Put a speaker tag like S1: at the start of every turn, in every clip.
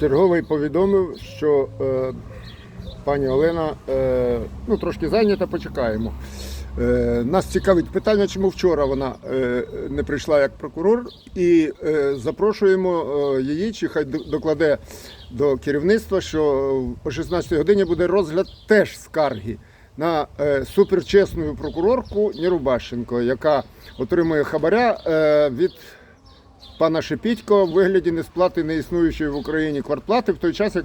S1: Черговий повідомив, що е, пані Олена е, ну, трошки зайнята, почекаємо. Е, нас цікавить питання, чому вчора вона е, не прийшла як прокурор, і е, запрошуємо е, її, чи хай докладе до керівництва, що о 16 годині буде розгляд теж скарги на е, суперчесну прокурорку Нерубащенко, яка отримує хабаря е, від пана Шепітько в вигляді несплати неіснуючої в Україні квартплати, в той час як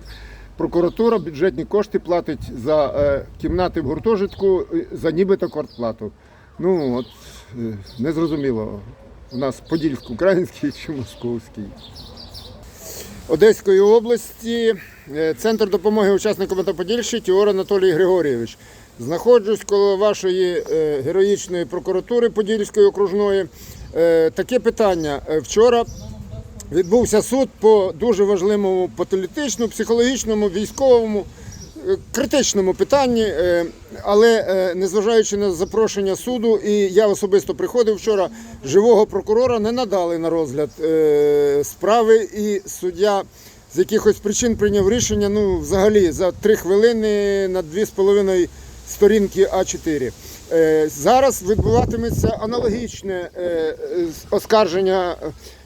S1: прокуратура бюджетні кошти платить за е, кімнати в гуртожитку е, за нібито квартплату. Ну от е, незрозуміло. У нас подільсько-український чи московський. Одеської області, е, центр допомоги учасникам АТО Подільщі Тіор Анатолій Григорійович. Знаходжусь коло вашої е, героїчної прокуратури Подільської окружної. Е, Таке питання. Е, Вчора відбувся суд по дуже важливому політичному, психологічному, військовому, е, критичному питанні, але незважаючи на запрошення суду, і я особисто приходив вчора, живого прокурора не надали на розгляд справи, і суддя з якихось причин прийняв рішення ну, взагалі за три хвилини на дві з половиною сторінки А4. Е, Зараз відбуватиметься аналогічне е, оскарження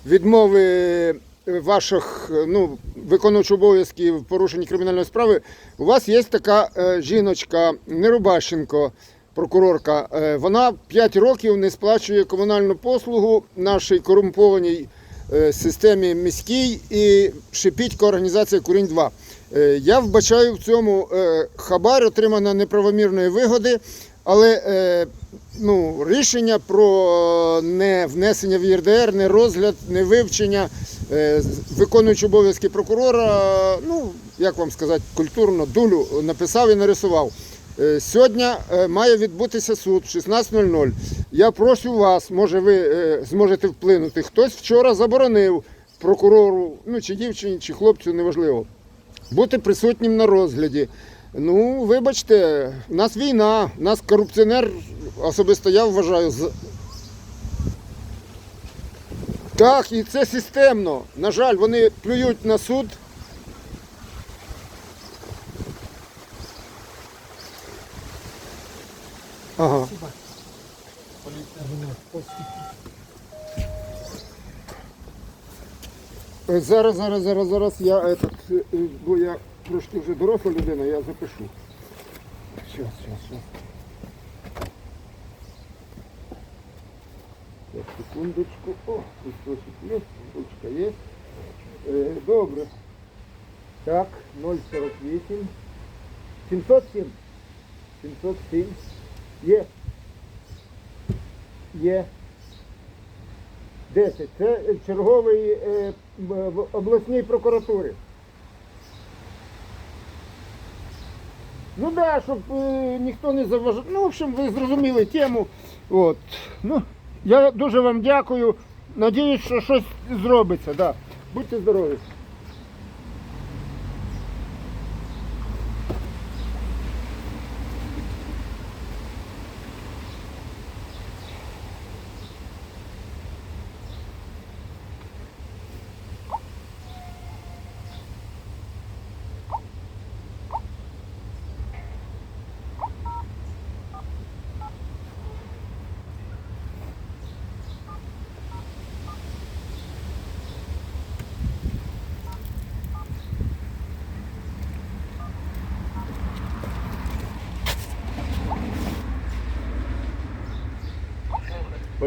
S1: відмови ваших е, ну, виконуючих обов'язків в порушенні кримінальної справи. У вас є така жіночка Нерубащенко, прокурорка. Вона 5 років не сплачує комунальну послугу нашій корумпованій системі міській і Шипітько організація Курінь 2. Е, Я вбачаю в цьому хабар отримання неправомірної вигоди, але е, ну, рішення про не внесення в ЄРДР, не розгляд, не вивчення, е, виконуючи обов'язки прокурора, ну, як вам сказати, культурно дулю написав і нарисував. Е, Сьогодні е, має відбутися суд в 16.00. Я прошу вас, може ви е, зможете вплинути. Хтось вчора заборонив прокурору, ну чи дівчині, чи хлопцю, неважливо, бути присутнім на розгляді. Ну, вибачте, у нас війна, у нас корупціонер, особисто я вважаю, з... Так, і це системно. На жаль, вони плюють на суд. Ага. Е, Зараз, зараз, зараз, зараз я этот, е, е, бо я трошки вже доросла людина, я запишу. Сейчас, сейчас, сейчас. Так, секундочку. О, листочок є, ручка є. Е, добре. Так, 048. 707. 707. Є. Є. 10. Це черговий е, в в обласній прокуратурі. Ну да, щоб е, ніхто не заважав. Ну, в общем, ви зрозуміли тему. От. Ну, я дуже вам дякую. Надіюсь, що щось зробиться. Да. Будьте здорові.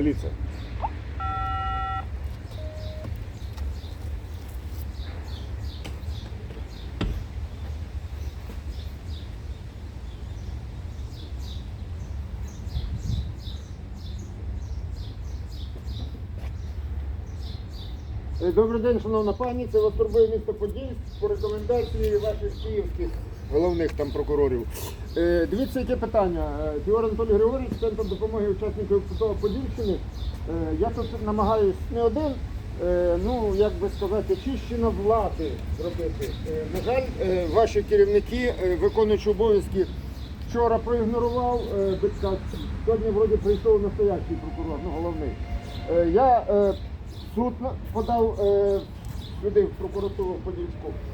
S1: Поліція. Е, Добрий день, шановна пані. Це вас турбує місто Подільськ по рекомендації ваших київських головних там прокурорів. Е, Дивіться, яке питання. Е, Фіор Анатолій Григорович, центр допомоги учасників Подільщини. Е, Я тут намагаюсь не один, е, ну як би сказати, очищено влади зробити. Е, На жаль, е, ваші керівники, е, виконуючи обов'язки, вчора проігнорував е. Сьогодні вроді прийшов настоящий прокурор, ну головний. Е, Я е, суд подав е, в прокуратуру Подільську е,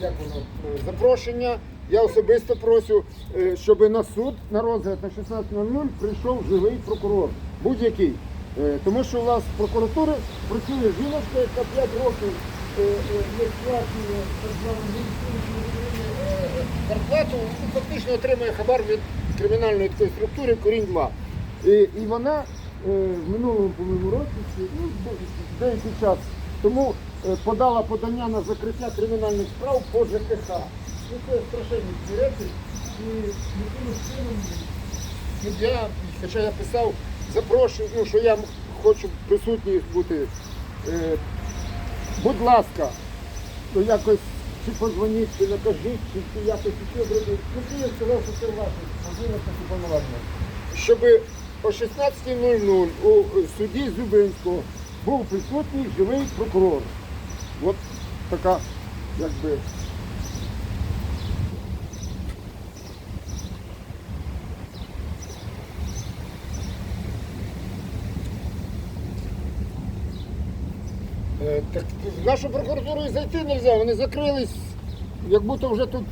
S1: як воно, е, запрошення. Я особисто прошу, е, щоб на суд на розгляд на 16.00 прийшов живий прокурор, будь-який. Е, Тому що у вас в прокуратурі працює жіночка, яка 5 років е, е, не сплачує так е, зарплату, фактично отримує хабар від кримінальної такої структури корінь 2. І, і вона е, в минулому по-моєму році, ну, деякий час тому е, подала подання на закриття кримінальних справ по ЖКХ. Ну, це страшенні речі. І якимось чином суддя, хоча я писав, запрошую, ну, що я хочу присутній бути. Е, будь ласка, то якось чи позвоніть, чи накажіть, чи, чи якось ще зробити. Ну, Київ сказав, що це ваше можливості і повноваження. Щоб о 16.00 у суді Зюбинського був присутній живий прокурор. От така, якби. Е, Так в нашу прокуратуру і зайти не можна, вони закрились, як будто вже тут.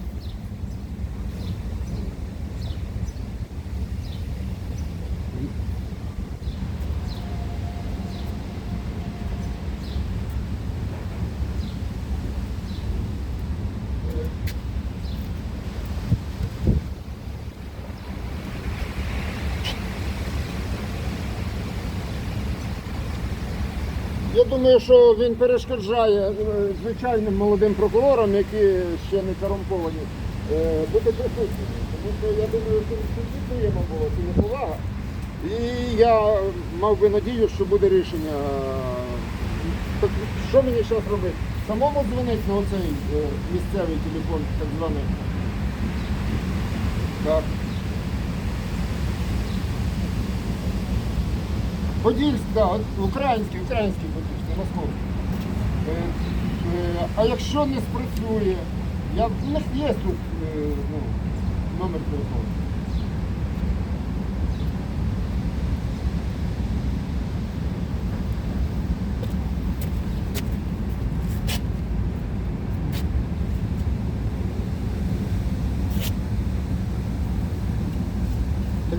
S1: Думаю, що він перешкоджає е, звичайним молодим прокурорам, які ще не корумповані, е, бути присутніми. Тому що я думаю, що суді було це неповага. І я мав би надію, що буде рішення. Так що мені зараз робити? Самому дзвонити на оцей е, місцевий телефон, так званий. Так. Подільськ, да, український, український Подільськ, не московський. Е, е, а якщо не спрацює, я, в них є тут е, ну, номер телефону.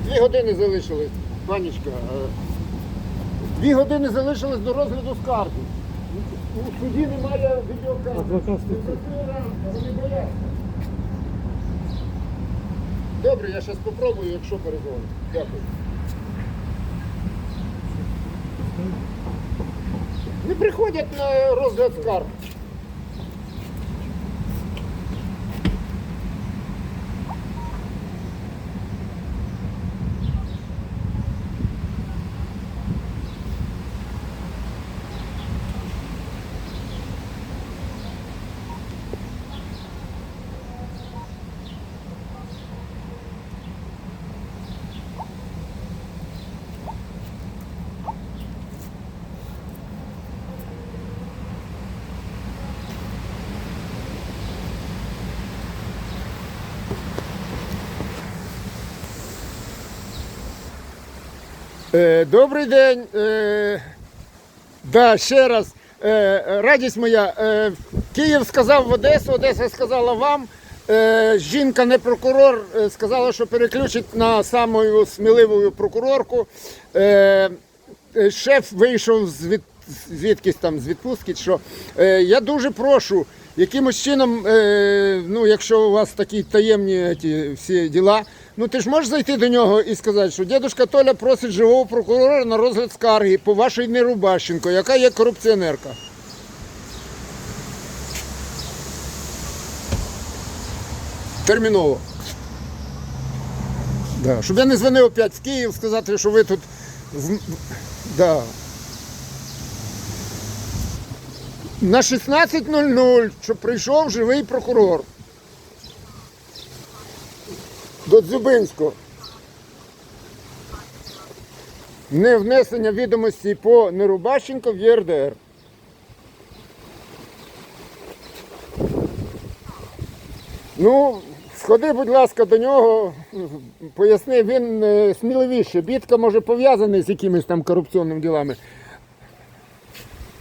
S1: Дві години залишились, панічка. Дві години залишились до розгляду скарги. У суді немає відеокамери. Вони бояться. Добре, я зараз спробую, якщо перезвоню. Дякую. Не приходять на розгляд скарг. Добрий день. Е, да, ще раз. Е, радість моя. Е, Київ сказав в Одесу, Одеса сказала вам. Е, жінка, не прокурор, е, сказала, що переключить на саму сміливу прокурорку. Е, е, шеф вийшов з від, звідкись там з відпустки. Що, е, я дуже прошу, якимось чином, е, ну, якщо у вас такі таємні ті, всі діла, ну ти ж можеш зайти до нього і сказати, що дідушка Толя просить живого прокурора на розгляд скарги по вашій Нерубащенко, яка є корупціонерка. Терміново. Да. Щоб я не дзвонив опять в Київ сказати, що ви тут. Да. На 16.00, щоб прийшов живий прокурор. До Дзюбинського. Не внесення відомості по Нерубащенко в ЄРДР. Ну, сходи, будь ласка, до нього, поясни, він е, сміливіше. Бітка може пов'язаний з якимись там корупційними ділами.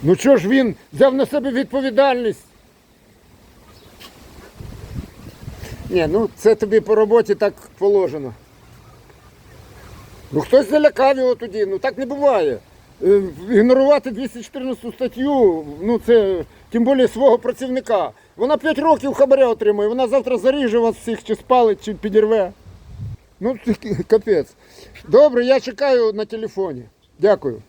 S1: Ну чого ж він взяв на себе відповідальність? Ні, ну це тобі по роботі так положено. Ну хтось залякав його тоді, ну так не буває. Е, Ігнорувати 214 статтю, ну це тим більше свого працівника. Вона 5 років хабаря отримує, вона завтра заріже вас всіх, чи спалить, чи підірве. Ну, капець. Добре, я чекаю на телефоні. Дякую.